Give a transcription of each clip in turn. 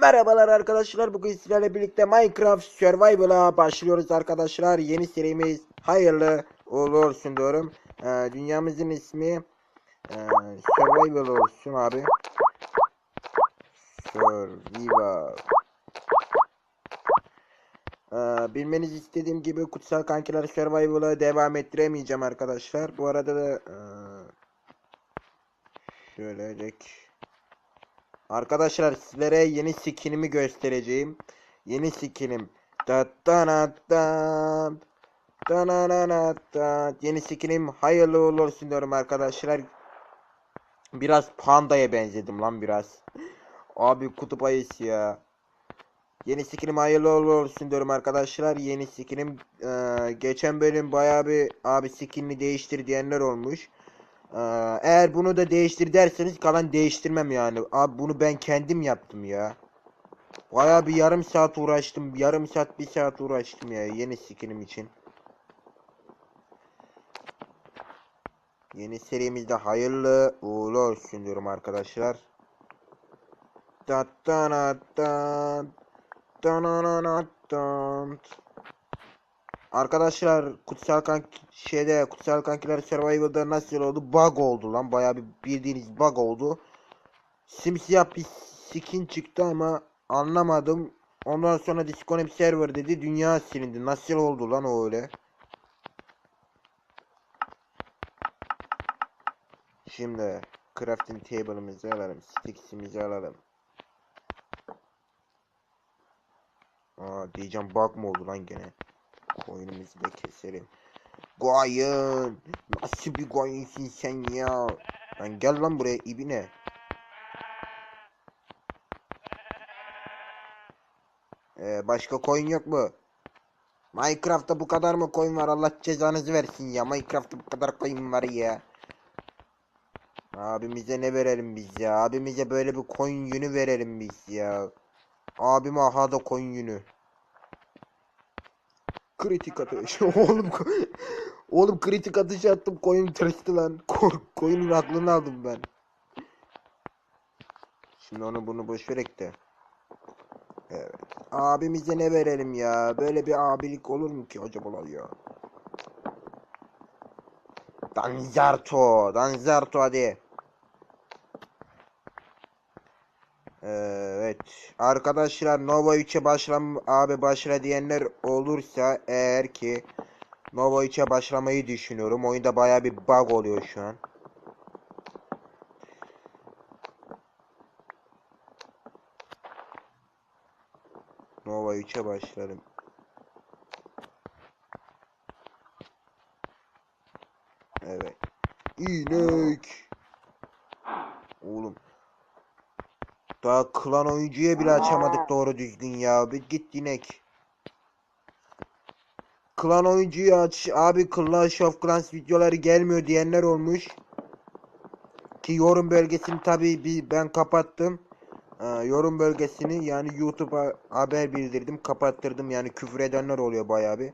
Merhabalar arkadaşlar. Bugün sizlerle birlikte Minecraft Survival'a başlıyoruz arkadaşlar. Yeni serimiz hayırlı olsun diyorum. Ee, dünyamızın ismi e, Survival olsun abi. Survival. Ee, bilmenizi istediğim gibi Kutsal Kankiler Survival'ı devam ettiremeyeceğim arkadaşlar. Bu arada da e, şöyle. Arkadaşlar sizlere yeni skinimi göstereceğim. Yeni skinim. Da da da da. Da na na na da. Yeni skinim hayırlı olsun diyorum arkadaşlar. Biraz pandaya benzedim lan biraz. Abi kutup ayısı ya. Yeni skinim hayırlı olsun diyorum arkadaşlar. Yeni skinim eee, geçen bölüm bayağı bir abi skinini değiştir diyenler olmuş. Ee, eğer bunu da değiştir derseniz kalan değiştirmem yani. Abi bunu ben kendim yaptım ya. Bayağı bir yarım saat uğraştım. Yarım saat bir saat uğraştım ya yeni skinim için. Yeni serimizde hayırlı uğurlu olsun diyorum arkadaşlar. Da da da da da na na da. Arkadaşlar kutsal kank şeyde kutsal kankiler survival'da nasıl oldu? Bug oldu lan. Bayağı bir bildiğiniz bug oldu. Simsiyah bir skin çıktı ama anlamadım. Ondan sonra Disconnect server dedi. Dünya silindi. Nasıl oldu lan o öyle? Şimdi crafting table'ımızı alalım. Sticks'imizi alalım. Aa diyeceğim bug mı oldu lan gene? Koyunumuzu da keselim. Koyun. Nasıl bir koyunsun sen ya? Lan gel lan buraya ibine. Ee, başka koyun yok mu? Minecraft'ta bu kadar mı koyun var? Allah cezanızı versin ya. Minecraft'ta bu kadar koyun var ya. Abimize ne verelim biz ya? Abimize böyle bir koyun yünü verelim biz ya. Abime aha da koyun yünü. Kritik atış. Oğlum Oğlum kritik atış attım koyun tırstı lan. Ko koyunun aklını aldım ben. Şimdi onu bunu boş verek de. Evet. Abimize ne verelim ya? Böyle bir abilik olur mu ki acaba ya? Danzarto, Danzarto hadi. Evet. Arkadaşlar Nova 3'e başlam abi başla diyenler olursa eğer ki Nova 3'e başlamayı düşünüyorum. Oyunda baya bir bug oluyor şu an. Nova 3'e başlarım. Evet. İnek. Oğlum. Daha klan oyuncuya bile açamadık doğru düzgün ya. Bir git inek. Klan oyuncuyu aç. Abi Clash of Clans videoları gelmiyor diyenler olmuş. Ki yorum bölgesini tabii bir ben kapattım. Ee, yorum bölgesini yani YouTube'a haber bildirdim. Kapattırdım yani küfür edenler oluyor bayağı bir.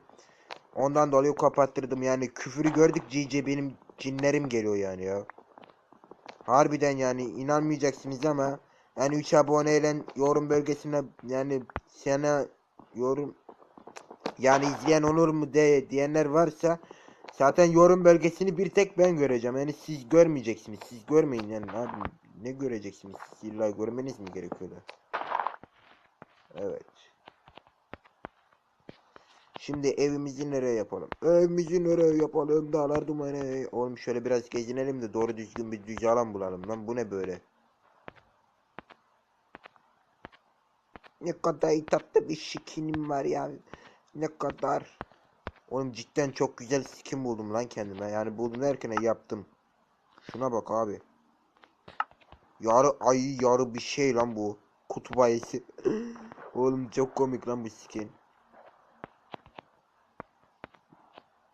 Ondan dolayı kapattırdım yani küfürü gördük GC benim cinlerim geliyor yani ya. Harbiden yani inanmayacaksınız ama yani 3 aboneyle yorum bölgesine yani sana yorum yani izleyen olur mu de diyenler varsa zaten yorum bölgesini bir tek ben göreceğim. Yani siz görmeyeceksiniz. Siz görmeyin yani abi ne göreceksiniz? Siz illa görmeniz mi gerekiyor da? Evet. Şimdi evimizi nereye yapalım? Evimizi nereye yapalım? Dağlar dumanı. Oğlum şöyle biraz gezinelim de doğru düzgün bir düz alan bulalım lan. Bu ne böyle? Ne kadar tatlı bir skinim var ya. Ne kadar. Oğlum cidden çok güzel skin buldum lan kendime. Yani buldum derken yaptım. Şuna bak abi. Yarı ay yarı bir şey lan bu. Kutup ayısı. Oğlum çok komik lan bu skin.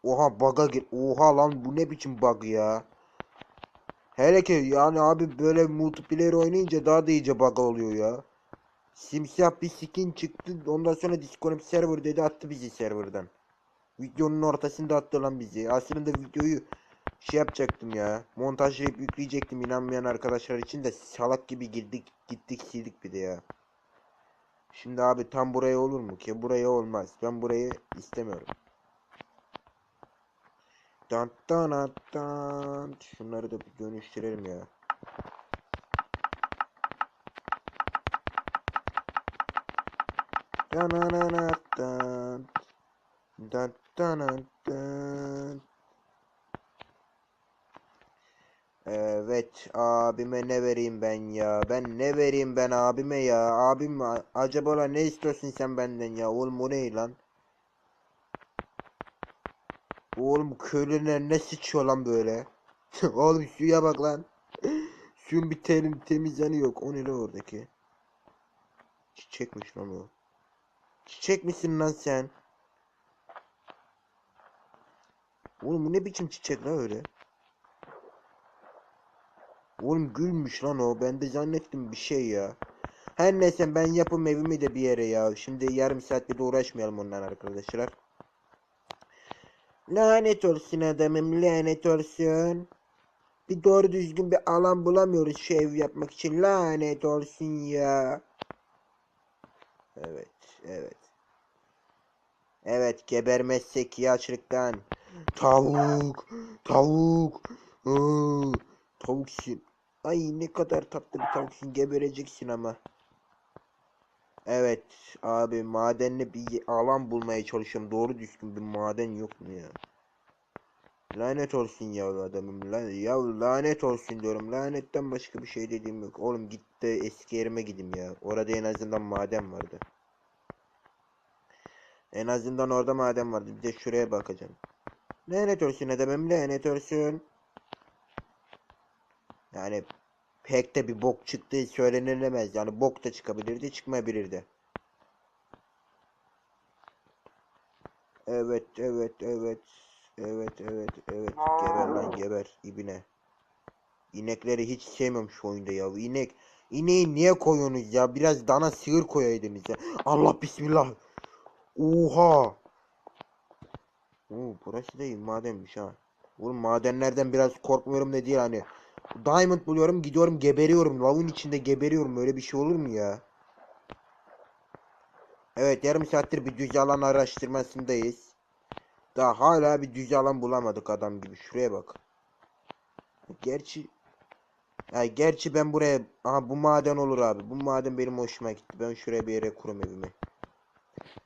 Oha bug'a gir. Oha lan bu ne biçim bug ya. Hele ki yani abi böyle multiplayer oynayınca daha da iyice bug oluyor ya. Simsiyah bir skin çıktı. Ondan sonra Disconnect server dedi attı bizi serverdan. Videonun ortasında attı lan bizi. Aslında videoyu şey yapacaktım ya. Montajlayıp yükleyecektim inanmayan arkadaşlar için de salak gibi girdik gittik sildik bir de ya. Şimdi abi tam buraya olur mu ki? Buraya olmaz. Ben burayı istemiyorum. Dan dan dan. Şunları da bir dönüştürelim ya. Evet abime ne vereyim ben ya? Ben ne vereyim ben abime ya? Abim acaba ne istiyorsun sen benden ya? Oğlum o ne lan? Oğlum köylüler ne sıçıyor lan böyle? Oğlum suya bak lan. Suyun bir terim temiz yanı yok. O ne lan oradaki? Çiçekmiş lan o Çiçek misin lan sen Oğlum bu ne biçim çiçek lan öyle Oğlum gülmüş lan o. Ben de zannettim bir şey ya. Her neyse ben yapım evimi de bir yere ya. Şimdi yarım saatte de uğraşmayalım ondan arkadaşlar. Lanet olsun adamım lanet olsun. Bir doğru düzgün bir alan bulamıyoruz şu ev yapmak için. Lanet olsun ya. Evet, evet. Evet, gebermezsek ya açlıktan. Tavuk, tavuk. Iı, tavuksun. Ay ne kadar tatlı bir tavuksun gebereceksin ama. Evet abi madenli bir alan bulmaya çalışıyorum. Doğru düzgün bir maden yok mu ya? Lanet olsun ya adamım. La ya lanet olsun diyorum. Lanetten başka bir şey dediğim yok. Oğlum git de eski yerime gideyim ya. Orada en azından maden vardı. En azından orada maden vardı. Bir de şuraya bakacağım. Lanet olsun adamım lanet olsun. Yani pek de bir bok çıktığı söylenilemez. Yani bok da çıkabilirdi, çıkmayabilirdi. Evet, evet, evet. Evet, evet, evet. Geber lan geber ibine. İnekleri hiç sevmiyorum şu oyunda ya. İnek, ineği niye koyuyorsunuz ya? Biraz dana sığır koyaydınız ya. Allah bismillah. Oha. Oo, burası da madenmiş ha. Oğlum madenlerden biraz korkmuyorum da değil hani. Diamond buluyorum gidiyorum geberiyorum. Lavın içinde geberiyorum. Öyle bir şey olur mu ya? Evet yarım saattir bir düz alan araştırmasındayız. Daha hala bir düz alan bulamadık adam gibi. Şuraya bak. Gerçi ya gerçi ben buraya aha bu maden olur abi. Bu maden benim hoşuma gitti. Ben şuraya bir yere kurum evimi.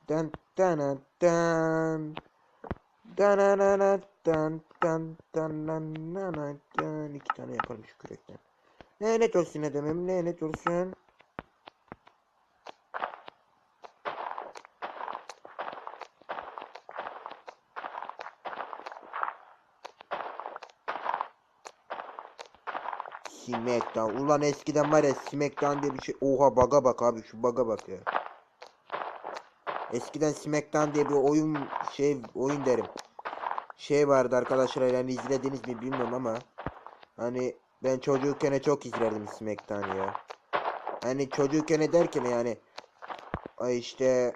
Dan dan dan dan dan dan dan dan dan dan iki tane yapalım şu kürekten. Lanet olsun adamım lanet olsun. Smackdown. Ulan eskiden var ya Smackdown diye bir şey. Oha baga bak abi şu baga bak ya. Eskiden Smackdown diye bir oyun şey oyun derim. Şey vardı arkadaşlar yani izlediniz mi bilmiyorum ama hani ben çocukken çok izlerdim Smackdown ya. Hani çocukken derken yani işte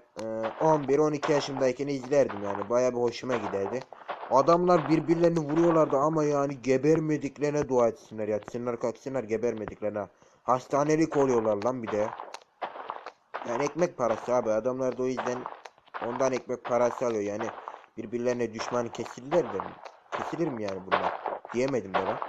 11-12 yaşımdayken izlerdim yani baya bir hoşuma giderdi. Adamlar birbirlerini vuruyorlardı ama yani gebermediklerine dua etsinler yatsınlar kalksınlar gebermediklerine. Hastanelik oluyorlar lan bir de. Yani ekmek parası abi adamlar da o yüzden ondan ekmek parası alıyor yani birbirlerine düşman kesilirler de kesilir mi yani bunlar diyemedim de ben.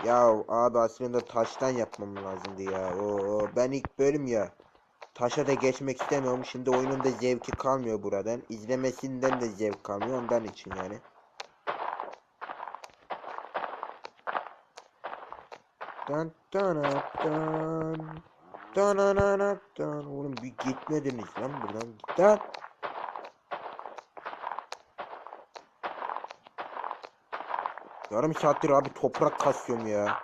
Ya abi aslında taştan yapmam lazımdı ya. Oo, ben ilk bölüm ya. Taşa da geçmek istemiyorum. Şimdi oyunun da zevki kalmıyor buradan. İzlemesinden de zevk kalmıyor ondan için yani. Dan dan dan dan dan dan Oğlum bir gitmediniz lan buradan. Dan. Yarım saattir abi toprak kasıyorum ya.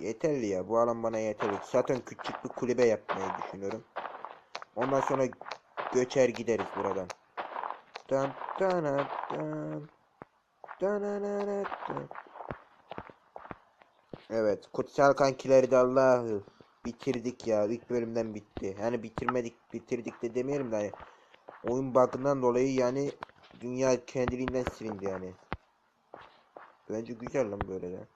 Yeterli ya. Bu alan bana yeterli. Zaten küçük bir kulübe yapmayı düşünüyorum. Ondan sonra göçer gideriz buradan. Dan. Dan dan dan dan dan. Evet, kutsal kankileri de Allah'ı bitirdik ya. İlk bölümden bitti. Yani bitirmedik, bitirdik de demeyelim de hani oyun bug'ından dolayı yani dünya kendiliğinden silindi yani. Bence güzel lan böyle de.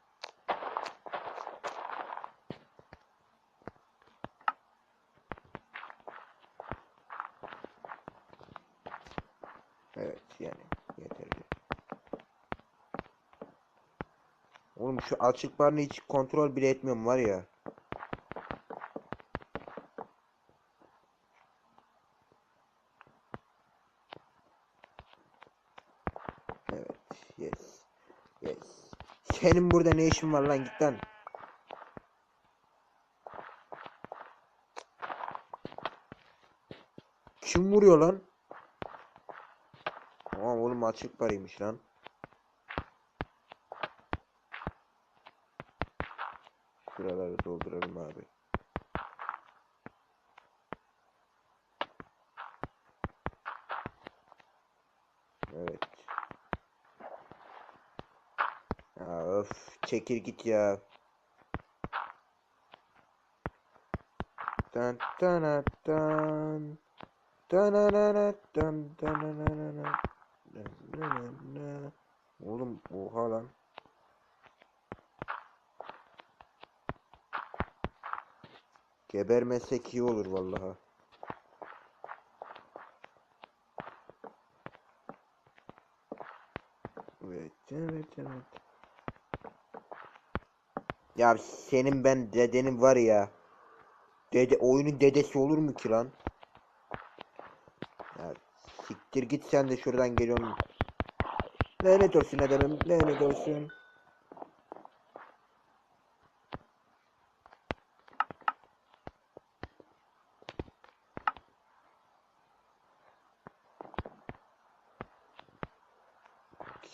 Evet yani yeterli. Oğlum şu açık barını hiç kontrol bile etmiyorum var ya. Evet, yes. Yes. Senin burada ne işin var lan git lan. Kim vuruyor lan? Aa oğlum açık barıymış lan. Şuraları dolduralım abi. Evet. Ya öf çekil git ya. Tan tan tan. Oğlum oha lan. Gebermesek iyi olur vallahi. Evet, evet, evet. Ya senin ben dedenin var ya. Dede oyunun dedesi olur mu ki lan? Ya siktir git sen de şuradan geliyorum. Lanet olsun adamım, lanet olsun.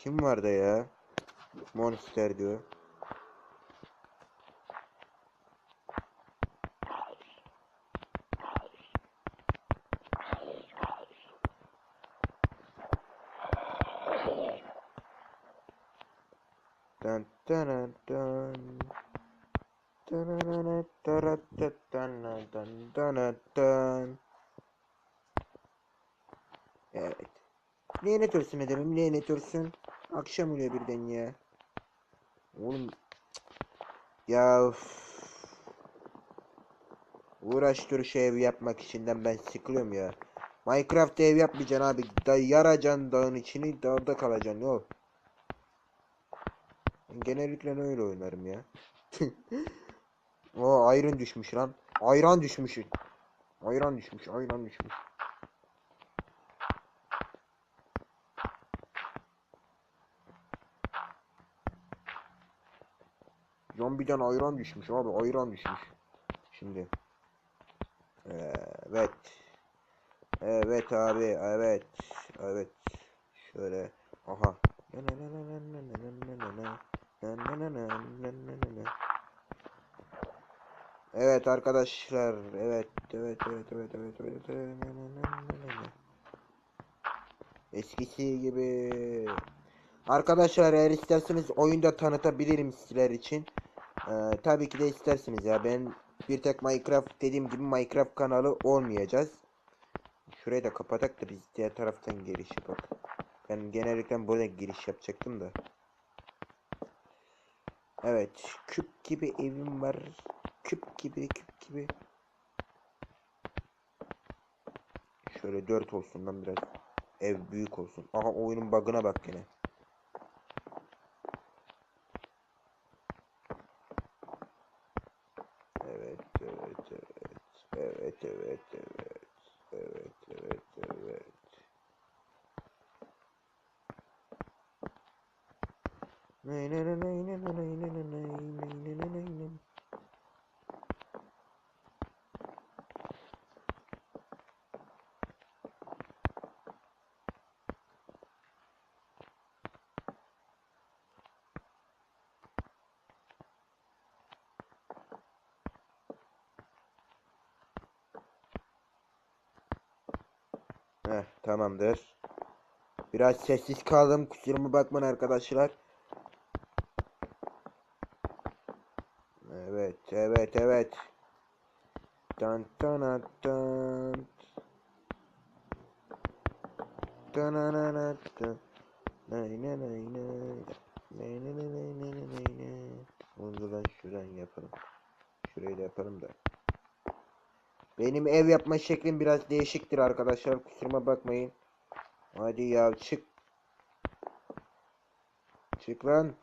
Kim vardı ya? Monster diyor. Dun dun dun dun. Dun dun dun dun dun dun. Evet. Lanet olsun ederim, lanet olsun. Akşam oluyor birden ya. Oğlum. Ya üf. Uğraş dur şu ev yapmak içinden ben sıkılıyorum ya. Minecraft ev yapmayacaksın abi. Da yaracaksın dağın içini dağda kalacaksın yok. Genellikle öyle oynarım ya. o ayran düşmüş lan. Ayran düşmüş. Ayran düşmüş, ayran düşmüş. Zombiden ayran düşmüş abi ayran düşmüş. Şimdi. Evet. Evet abi evet. Evet. Şöyle. Aha. Evet arkadaşlar. Evet. Evet evet evet evet evet. evet. Eskisi gibi. Arkadaşlar eğer isterseniz oyunda tanıtabilirim sizler için. Ee, tabii ki de istersiniz ya. Ben bir tek Minecraft dediğim gibi Minecraft kanalı olmayacağız. Şurayı da kapatak da biz diğer taraftan giriş yapak. Ben genellikle burada giriş yapacaktım da. Evet. Küp gibi evim var. Küp gibi küp gibi. Şöyle 4 olsun lan biraz. Ev büyük olsun. Aha oyunun bug'ına bak yine. Heh, tamamdır. Biraz sessiz kaldım. Kusuruma bakmayın arkadaşlar. Evet, evet, evet. Tan tan tan. Danananatta. Nay nay nay nay. Nay nay nay nay nay nay nay nay. Bunu da ben şuradan yapalım. Şurayı da yapalım da. Benim ev yapma şeklim biraz değişiktir arkadaşlar. Kusuruma bakmayın. Hadi ya çık. Çık lan.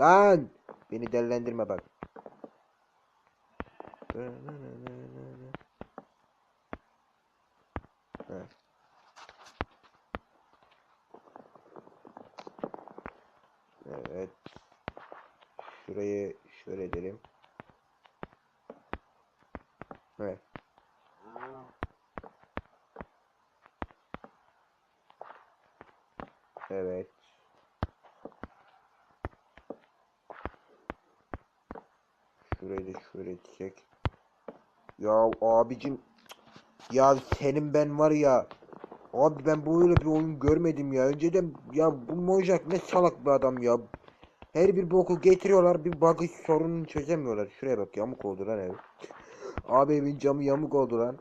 Lan. Beni dellendirme bak. Evet. Şurayı şöyle edelim. Evet. Evet. Şurayı da şöyle edecek. Ya abicim ya senin ben var ya Abi ben böyle bir oyun görmedim ya. Önceden ya bu Mojak ne salak bir adam ya. Her bir boku getiriyorlar bir bug'ı sorununu çözemiyorlar. Şuraya bak yamuk oldu lan ev. Abi evin camı yamuk oldu lan.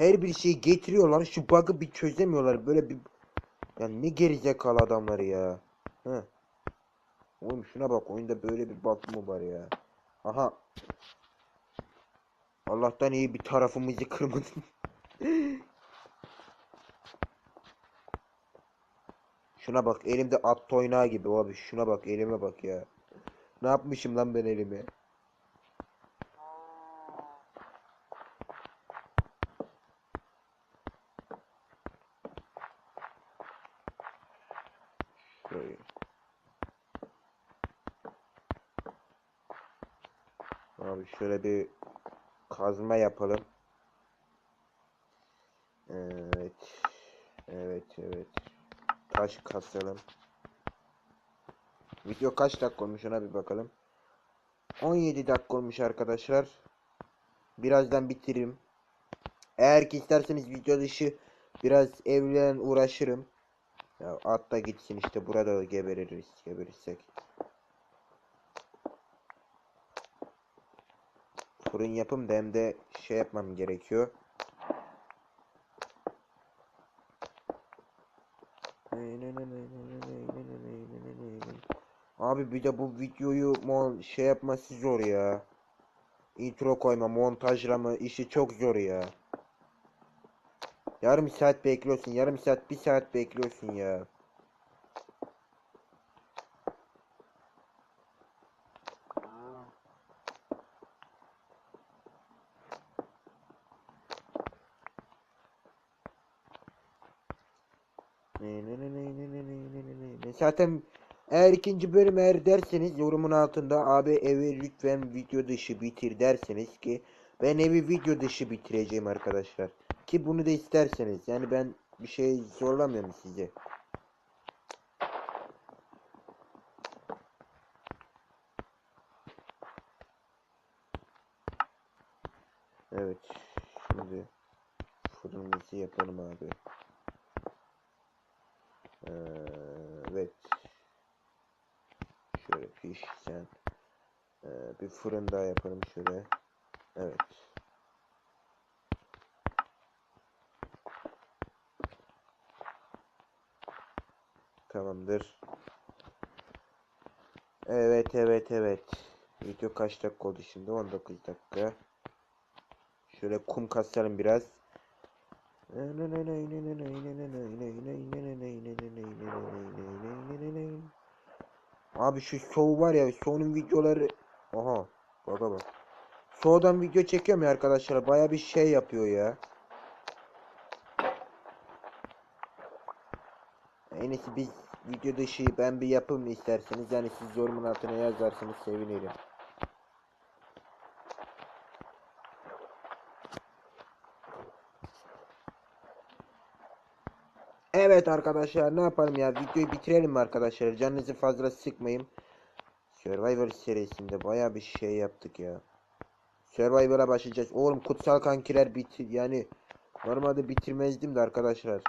Her bir şeyi getiriyorlar şu bug'ı bir çözemiyorlar. Böyle bir ya ne gerizekalı adamları ya. Hı. Oğlum şuna bak oyunda böyle bir bug mı var ya. Aha. Allah'tan iyi bir tarafımızı kırmadın. Şuna bak elimde at toynağı gibi abi. Şuna bak elime bak ya. Ne yapmışım lan ben elime? Şöyle. Abi şöyle bir kazma yapalım. Evet. Evet evet. Taş kasalım. Video kaç dakika olmuş ona bir bakalım. 17 dakika olmuş arkadaşlar. Birazdan bitiririm. Eğer ki isterseniz video dışı biraz evlen uğraşırım. Ya at da gitsin işte burada da gebeririz geberirsek. Fırın yapım da hem de şey yapmam gerekiyor. Abi bir de bu videoyu mon şey yapması zor ya. Intro koyma, montajlama işi çok zor ya. Yarım saat bekliyorsun, yarım saat, bir saat bekliyorsun ya. Zaten eğer ikinci bölüm eğer derseniz yorumun altında abi evi lütfen video dışı bitir derseniz ki ben evi video dışı bitireceğim arkadaşlar. Ki bunu da isterseniz yani ben bir şey zorlamıyorum size. Evet şimdi fırınımızı yapalım abi. Ee, evet. Şöyle piş sen. Ee, bir fırın daha yapalım şöyle. Evet. Tamamdır. Evet evet evet. Video kaç dakika oldu şimdi? 19 dakika. Şöyle kum kasalım biraz. Abi şu Soğu var ya Soğu'nun videoları Aha baka bak. Soğu'dan video çekiyorum ya arkadaşlar baya bir şey yapıyor ya. En iyisi biz video dışı ben bir yapım isterseniz yani siz yorumun altına yazarsanız sevinirim Evet arkadaşlar ne yapalım ya videoyu bitirelim arkadaşlar canınızı fazla sıkmayın Survivor serisinde baya bir şey yaptık ya Survivor'a başlayacağız oğlum kutsal kankiler bitir yani Normalde bitirmezdim de arkadaşlar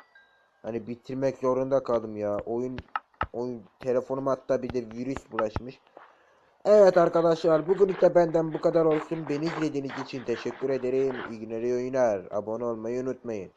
Hani bitirmek zorunda kaldım ya oyun Oyun telefonuma hatta bir de virüs bulaşmış Evet arkadaşlar bugünlük de benden bu kadar olsun. Beni izlediğiniz için teşekkür ederim. İyi günler oyunlar. Abone olmayı unutmayın.